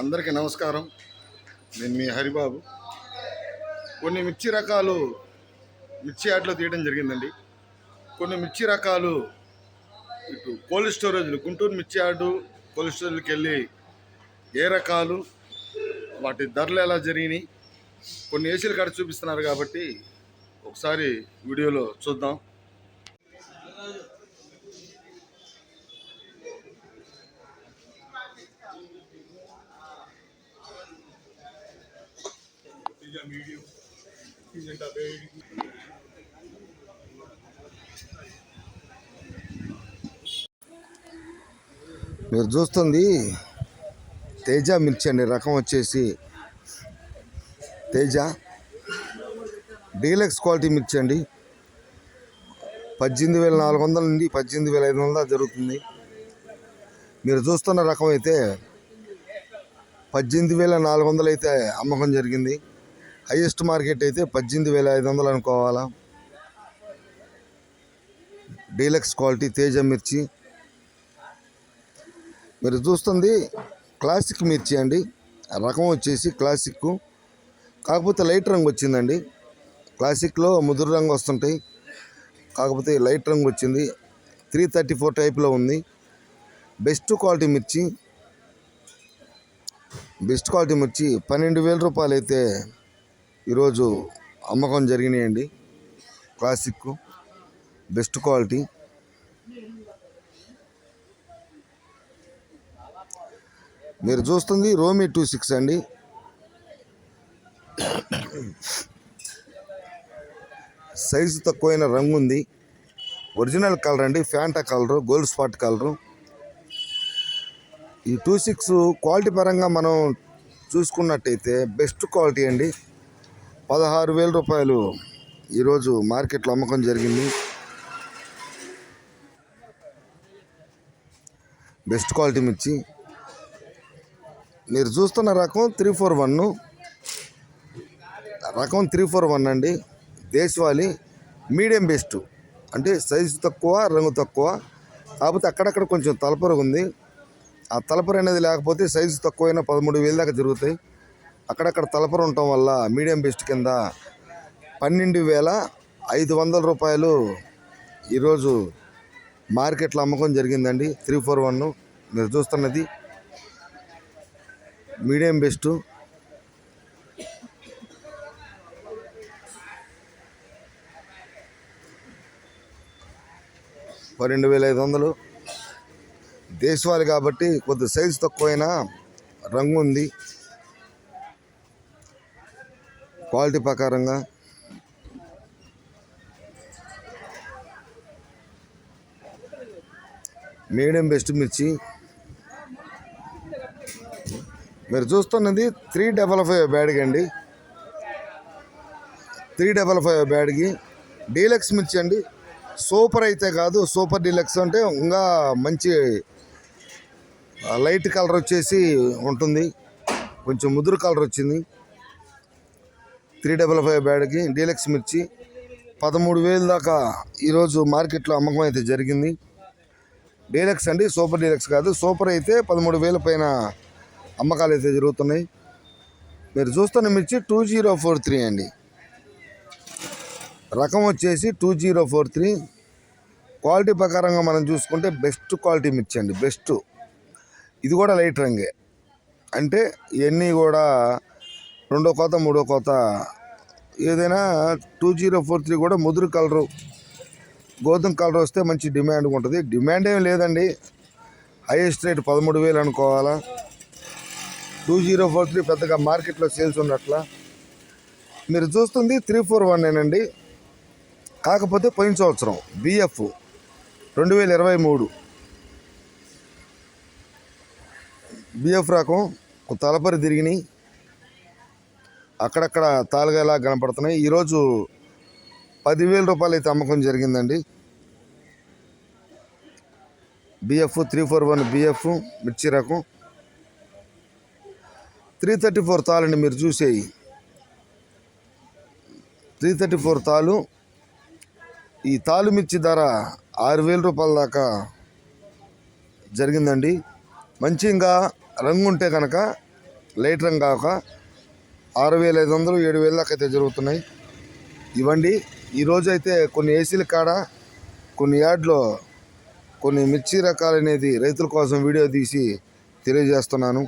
అందరికీ నమస్కారం. నేను మీ హరిబాబు. కొన్ని మిర్చి రకాలు మిర్చి యాడ్లో తీయడం జరిగిందండి. కొన్ని మిర్చి రకాలు ఇటు కోల్డ్ స్టోరేజ్లు గుంటూరు మిర్చి యార్డు కోల్డ్ స్టోరేజ్కి వెళ్ళి ఏ రకాలు వాటి ధరలు ఎలా జరిగినాయి కొన్ని ఏసీలు కాడ చూపిస్తున్నారు కాబట్టి ఒకసారి వీడియోలో చూద్దాం. మీరు చూస్తుంది తేజ మిర్చి అండి రకం వచ్చేసి తేజ డీలక్స్ క్వాలిటీ మిర్చి అండి. పద్దెనిమిది వేల నాలుగు వందల నుండి పద్దెనిమిది వేల ఐదు వందల జరుగుతుంది. మీరు చూస్తున్న రకం అయితే పద్దెనిమిది వేల నాలుగు వందలు అయితే అమ్మకం జరిగింది. హైయెస్ట్ మార్కెట్ అయితే పద్దెనిమిది వేల ఐదు వందలు అనుకోవాలా. డీలక్స్ క్వాలిటీ తేజ మిర్చి. మీరు చూస్తుంది క్లాసిక్ మిర్చి అండి. రకం వచ్చేసి క్లాసిక్ కాకపోతే లైట్ రంగు వచ్చిందండి. క్లాసిక్లో ముదురు రంగు వస్తుంటాయి. కాకపోతే లైట్ రంగు వచ్చింది. త్రీ థర్టీ ఫోర్ టైప్లో ఉంది. బెస్ట్ క్వాలిటీ మిర్చి. బెస్ట్ క్వాలిటీ మిర్చి పన్నెండు వేల రూపాయలు అయితే ఈరోజు అమ్మకం జరిగినాయండి. Classic best quality. మీరు చూస్తుంది రోమి టూ సిక్స్ అండి. సైజు తక్కువైన రంగు ఉంది. ఒరిజినల్ కలర్ అండి Fanta colour Gold Spot colour. ఈ టూ సిక్స్ క్వాలిటీ పరంగా మనం చూసుకున్నట్టయితే బెస్ట్ క్వాలిటీ అండి. పదహారు వేల రూపాయలు. ఈరోజు మార్కెట్లో అమ్మకం జరిగింది. బెస్ట్ క్వాలిటీ మిర్చి. మీరు చూస్తున్న రకం త్రీ ఫోర్ వన్. రకం త్రీ ఫోర్ వన్ అండి. దేశవాళీ మీడియం బెస్ట్. అంటే సైజు తక్కువ రంగు తక్కువ. కాకపోతే అక్కడక్కడ కొంచెం తలపరు ఉంది. ఆ తలపరు అనేది లేకపోతే సైజు తక్కువైనా పదమూడు వేల దాకా జరుగుతాయి అక్కడక్కడ తలపరు ఉండటం వల్ల మీడియం బెస్ట్ కింద పన్నెండు వేల ఐదు వందల రూపాయలు ఈరోజు మార్కెట్లో అమ్మకం జరిగిందండి. త్రీ ఫోర్ వన్ మీరు చూస్తున్నది మీడియం బెస్ట్. పన్నెండు వేల ఐదు వందలు. దేశవాళి కాబట్టి కొద్ది సైజు తక్కువైనా రంగు ఉంది. క్వాలిటీ ప్రకారంగా మీడియం బెస్ట్ మిర్చి. మీరు చూస్తున్నది త్రీ డబల్ ఫైవ్ బ్యాడ్కి అండి. త్రీ డబల్ ఫైవ్ బ్యాడ్కి. డీలక్స్ మిర్చి అండి. సూపర్ అయితే కాదు సూపర్ డీలక్స్ అంటే ఇంకా మంచి లైట్ కలర్ వచ్చేసి ఉంటుంది. కొంచెం ముదురు కలర్ వచ్చింది. త్రీ డబల్ ఫైవ్ బ్యాడ్కి డీలక్స్ మిర్చి పదమూడు వేలు దాకా ఈరోజు మార్కెట్లో అమ్మకం అయితే జరిగింది. డీలక్స్ అండి సూపర్ డీలక్స్ కాదు సూపర్ అయితే పదమూడు వేల పైన అమ్మకాలు అయితే జరుగుతున్నాయి. మీరు చూస్తున్న మిర్చి టూ జీరో ఫోర్ త్రీ అండి. రకం వచ్చేసి two zero four three. Quality ప్రకారంగా మనం చూసుకుంటే బెస్ట్ క్వాలిటీ మిర్చి అండి బెస్ట్. ఇది కూడా లైట్ రంగే. అంటే ఇవన్నీ కూడా రెండో కోత మూడో కోత. ఏదైనా టూ జీరో ఫోర్ త్రీ కూడా ముదురు కలరు. గోధుమ కలర్ వస్తే మంచి డిమాండ్ ఉంటుంది. డిమాండ్ ఏం లేదండి. హైయెస్ట్ రేట్ పదమూడు వేలు అనుకోవాలా. టూ జీరో ఫోర్ త్రీ పెద్దగా మార్కెట్లో సేల్స్ ఉన్నట్ల. మీరు చూస్తుంది త్రీ ఫోర్ వన్ కాకపోతే పోయిన సంవత్సరం బిఎఫ్ రెండు వేల ఇరవై మూడు. బిఎఫ్ రకం ఒక తలపరి తిరిగినాయి. అక్కడక్కడ తాలుగా కనపడుతున్నాయి. ఈరోజు పదివేల రూపాయలు అయితే అమ్మకం జరిగిందండి. BF three four one BF మిర్చి రకం. త్రీ థర్టీ ఫోర్ తాళండి మీరు చూసేయి. త్రీ థర్టీ ఫోర్ తాలు. ఈ తాలు మిర్చి ధర ఆరు వేల రూపాయల దాకా జరిగిందండి. మంచి ఇంకా రంగు ఉంటే కనుక లైట్ రంగు కాక ఆరు వేల ఐదు వందలు ఏడు వేల దాకా అయితే జరుగుతున్నాయి. ఇవ్వండి. ఈరోజు అయితే కొన్ని ఏసీల కాడ కొన్ని యార్డ్లో కొన్ని మిర్చి రకాలు అనేది రైతుల కోసం వీడియో తీసి తెలియజేస్తున్నాను.